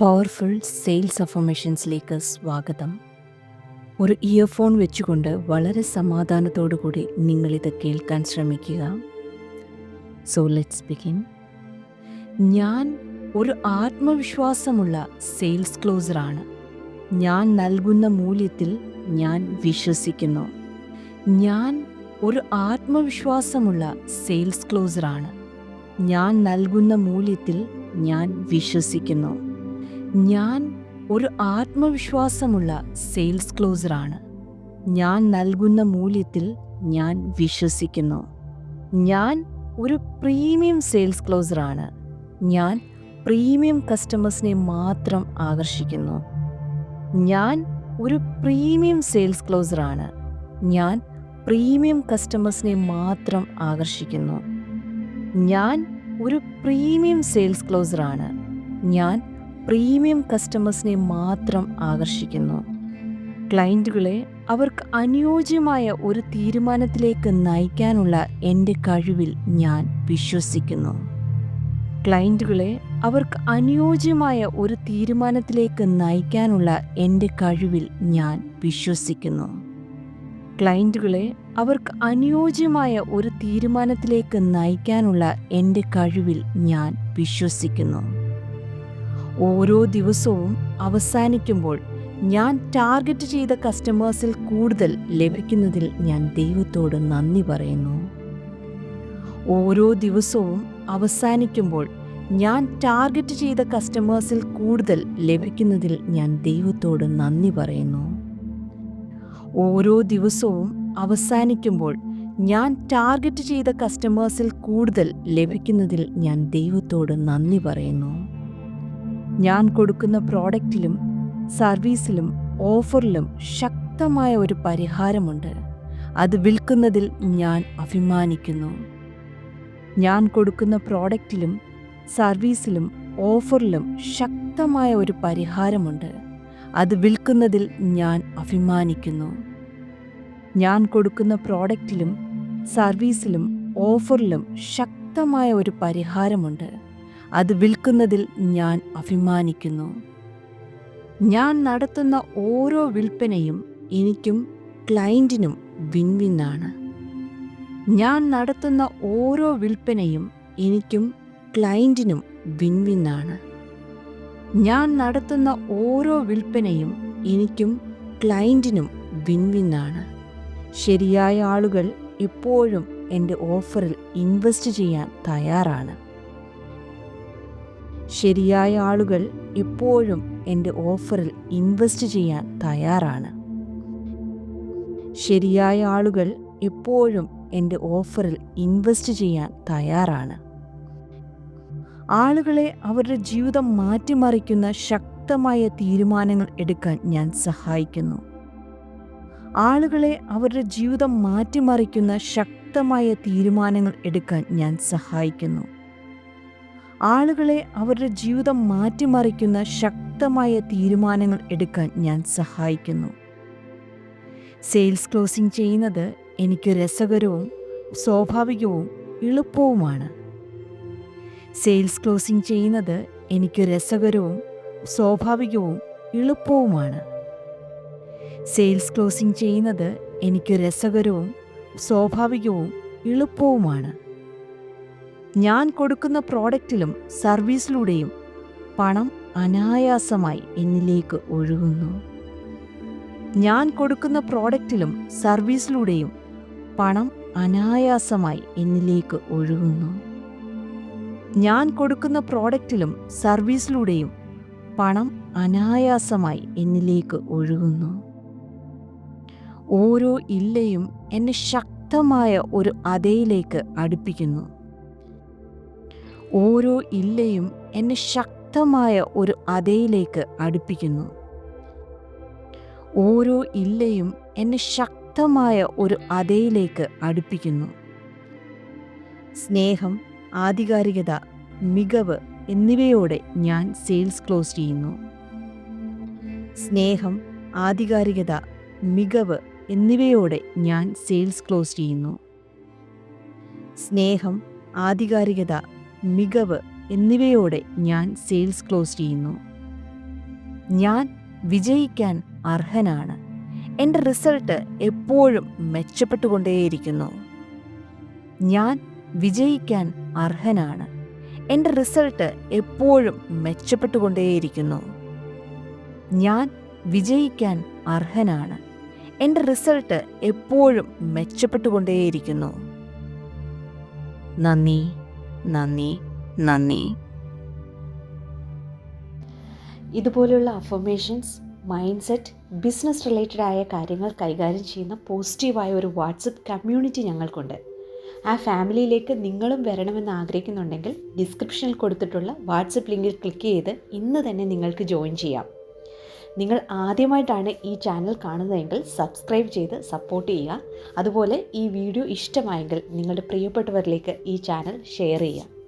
Powerful sales അഫർമേഷൻസിലേക്ക് സ്വാഗതം. ഒരു earphone വെച്ചുകൊണ്ട് വളരെ സമാധാനത്തോടു കൂടി നിങ്ങളിത് കേൾക്കാൻ ശ്രമിക്കുക. സോ ലെറ്റ്സ് ബിഗിൻ ഞാൻ ഒരു ആത്മവിശ്വാസമുള്ള സെയിൽസ് ക്ലോസറാണ് ഞാൻ നൽകുന്ന മൂല്യത്തിൽ ഞാൻ വിശ്വസിക്കുന്നു. ഞാൻ ഒരു ആത്മവിശ്വാസമുള്ള സെയിൽസ് ക്ലോസറാണ് ഞാൻ നൽകുന്ന മൂല്യത്തിൽ ഞാൻ വിശ്വസിക്കുന്നു. ഞാൻ ഒരു ആത്മവിശ്വാസമുള്ള സെയിൽസ് ക്ലോസറാണ് ഞാൻ നൽകുന്ന മൂല്യത്തിൽ ഞാൻ വിശ്വസിക്കുന്നു. ഞാൻ ഒരു പ്രീമിയം സെയിൽസ് ക്ലോസറാണ് ഞാൻ പ്രീമിയം കസ്റ്റമേഴ്സിനെ മാത്രം ആകർഷിക്കുന്നു. ഞാൻ ഒരു പ്രീമിയം സെയിൽസ് ക്ലോസറാണ് ഞാൻ പ്രീമിയം കസ്റ്റമേഴ്സിനെ മാത്രം ആകർഷിക്കുന്നു. ഞാൻ ഒരു പ്രീമിയം സെയിൽസ് ക്ലോസറാണ് ഞാൻ പ്രീമിയം കസ്റ്റമേഴ്സിനെ മാത്രം ആകർഷിക്കുന്നു. ക്ലയന്റുകളെ അവർക്ക് അനുയോജ്യമായ ഒരു തീരുമാനത്തിലേക്ക് നയിക്കാനുള്ള എന്റെ കഴിവിൽ ഞാൻ വിശ്വസിക്കുന്നു. ക്ലയന്റുകളെ അവർക്ക് അനുയോജ്യമായ ഒരു തീരുമാനത്തിലേക്ക് നയിക്കാനുള്ള എന്റെ കഴിവിൽ ഞാൻ വിശ്വസിക്കുന്നു. ക്ലയന്റുകളെ അവർക്ക് അനുയോജ്യമായ ഒരു തീരുമാനത്തിലേക്ക് നയിക്കാനുള്ള എന്റെ കഴിവിൽ ഞാൻ വിശ്വസിക്കുന്നു. ഓരോ ദിവസവും അവസാനിക്കുമ്പോൾ ഞാൻ ടാർഗറ്റ് ചെയ്ത കസ്റ്റമേഴ്സിൽ കൂടുതൽ ലഭിക്കുന്നതിൽ ഞാൻ ദൈവത്തോട് നന്ദി പറയുന്നു. ഓരോ ദിവസവും അവസാനിക്കുമ്പോൾ ഞാൻ ടാർഗറ്റ് ചെയ്ത കസ്റ്റമേഴ്സിൽ കൂടുതൽ ലഭിക്കുന്നതിൽ ഞാൻ ദൈവത്തോട് നന്ദി പറയുന്നു. ഓരോ ദിവസവും അവസാനിക്കുമ്പോൾ ഞാൻ ടാർഗറ്റ് ചെയ്ത കസ്റ്റമേഴ്സിൽ കൂടുതൽ ലഭിക്കുന്നതിൽ ഞാൻ ദൈവത്തോട് നന്ദി പറയുന്നു. ഞാൻ കൊടുക്കുന്ന പ്രോഡക്റ്റിലും സർവീസിലും ഓഫറിലും ശക്തമായ ഒരു പരിഹാരമുണ്ട്. അത് വിൽക്കുന്നതിൽ ഞാൻ അഭിമാനിക്കുന്നു. ഞാൻ കൊടുക്കുന്ന പ്രോഡക്റ്റിലും സർവീസിലും ഓഫറിലും ശക്തമായ ഒരു പരിഹാരമുണ്ട്. അത് വിൽക്കുന്നതിൽ ഞാൻ അഭിമാനിക്കുന്നു. ഞാൻ കൊടുക്കുന്ന പ്രോഡക്റ്റിലും സർവീസിലും ഓഫറിലും ശക്തമായ ഒരു പരിഹാരമുണ്ട്. അത് വിൽക്കുന്നതിൽ ഞാൻ അഭിമാനിക്കുന്നു. ഞാൻ നടത്തുന്ന ഓരോ വിൽപ്പനയും എനിക്കും ക്ലയന്റിനും വിൻവിന്നാണ് ഞാൻ നടത്തുന്ന ഓരോ വിൽപ്പനയും എനിക്കും ക്ലയന്റിനും വിൻവിന്നാണ് ഞാൻ നടത്തുന്ന ഓരോ വിൽപ്പനയും എനിക്കും ക്ലയന്റിനും വിൻവിന്നാണ് ശരിയായ ആളുകൾ ഇപ്പോഴും എന്റെ ഓഫറിൽ ഇൻവെസ്റ്റ് ചെയ്യാൻ തയ്യാറാണ്. ശരിയായ ആളുകൾ എപ്പോഴും എന്റെ ഓഫറിൽ ഇൻവെസ്റ്റ് ചെയ്യാൻ തയ്യാറാണ്. ശരിയായ ആളുകൾ എപ്പോഴും എന്റെ ഓഫറിൽ ഇൻവെസ്റ്റ് ചെയ്യാൻ തയ്യാറാണ്. ആളുകളെ അവരുടെ ജീവിതം മാറ്റിമറിക്കുന്ന ശക്തമായ തീരുമാനങ്ങൾ എടുക്കാൻ ഞാൻ സഹായിക്കുന്നു. ആളുകളെ അവരുടെ ജീവിതം മാറ്റിമറിക്കുന്ന ശക്തമായ തീരുമാനങ്ങൾ എടുക്കാൻ ഞാൻ സഹായിക്കുന്നു. ആളുകളെ അവരുടെ ജീവിതം മാറ്റിമറിക്കുന്ന ശക്തമായ തീരുമാനങ്ങൾ എടുക്കാൻ ഞാൻ സഹായിക്കുന്നു. സെയിൽസ് ക്ലോസിംഗ് ചെയ്യുന്നത് എനിക്ക് രസകരവും സ്വാഭാവികവും എളുപ്പവുമാണ്. സെയിൽസ് ക്ലോസിംഗ് ചെയ്യുന്നത് എനിക്ക് രസകരവും സ്വാഭാവികവും എളുപ്പവുമാണ്. സെയിൽസ് ക്ലോസിംഗ് ചെയ്യുന്നത് എനിക്ക് രസകരവും സ്വാഭാവികവും എളുപ്പവുമാണ്. ഞാൻ കൊടുക്കുന്ന പ്രോഡക്റ്റിലും സർവീസിലൂടെയും പണം അനായാസമായി എന്നിലേക്ക് ഒഴുകുന്നു. ഞാൻ കൊടുക്കുന്ന പ്രോഡക്റ്റിലും സർവീസിലൂടെയും പണം അനായാസമായി എന്നിലേക്ക് ഒഴുകുന്നു. ഞാൻ കൊടുക്കുന്ന പ്രോഡക്റ്റിലും സർവീസിലൂടെയും പണം അനായാസമായി എന്നിലേക്ക് ഒഴുകുന്നു. ഓരോ ഇല്ലയും എന്നെ ശക്തമായ ഒരു അതയിലേക്ക് അടുപ്പിക്കുന്നു. ഓരോ ഇല്ലയും എന്നെ ശക്തമായ ഒരു അതയിലേക്ക് അടുപ്പിക്കുന്നു. ഓരോ ഇല്ലയും എന്നെ ശക്തമായ ഒരു അതയിലേക്ക് അടുപ്പിക്കുന്നു. സ്നേഹം ആധികാരികത മികവ് എന്നിവയോടെ ഞാൻ സെയിൽസ് ക്ലോസ് ചെയ്യുന്നു. സ്നേഹം ആധികാരികത മികവ് എന്നിവയോടെ ഞാൻ സെയിൽസ് ക്ലോസ് ചെയ്യുന്നു. സ്നേഹം ആധികാരികത മികവ് എന്നിവയോടെ ഞാൻ സെയിൽസ് ക്ലോസ് ചെയ്യുന്നു. ഞാൻ വിജയിക്കാൻ അർഹനാണ്. എന്റെ റിസൾട്ട് എപ്പോഴും മെച്ചപ്പെട്ടുകൊണ്ടേയിരിക്കുന്നു. ഞാൻ വിജയിക്കാൻ അർഹനാണ്. എന്റെ റിസൾട്ട് എപ്പോഴും മെച്ചപ്പെട്ടുകൊണ്ടേയിരിക്കുന്നു. ഞാൻ വിജയിക്കാൻ അർഹനാണ്. എന്റെ റിസൾട്ട് എപ്പോഴും മെച്ചപ്പെട്ടുകൊണ്ടേയിരിക്കുന്നു. നന്ദി. നന്ദി നന്ദി. ഇതുപോലെയുള്ള affirmations mind set business related ആയ കാര്യങ്ങൾ കൈകാര്യം ചെയ്യുന്ന പോസിറ്റീവായ ഒരു വാട്സപ്പ് കമ്മ്യൂണിറ്റി ഞങ്ങൾക്കുണ്ട്. ആ ഫാമിലിയിലേക്ക് നിങ്ങളും വരണമെന്ന് ആഗ്രഹിക്കുന്നുണ്ടെങ്കിൽ ഡിസ്ക്രിപ്ഷനിൽ കൊടുത്തിട്ടുള്ള വാട്സപ്പ് ലിങ്കിൽ ക്ലിക്ക് ചെയ്ത് ഇന്ന് തന്നെ നിങ്ങൾക്ക് ജോയിൻ ചെയ്യാം. നിങ്ങൾ ആദ്യമായിട്ടാണ് ഈ ചാനൽ കാണുന്നതെങ്കിൽ സബ്സ്ക്രൈബ് ചെയ്ത് സപ്പോർട്ട് ചെയ്യുക. അതുപോലെ ഈ വീഡിയോ ഇഷ്ടമായെങ്കിൽ നിങ്ങളുടെ പ്രിയപ്പെട്ടവരിലേക്ക് ഈ ചാനൽ ഷെയർ ചെയ്യുക.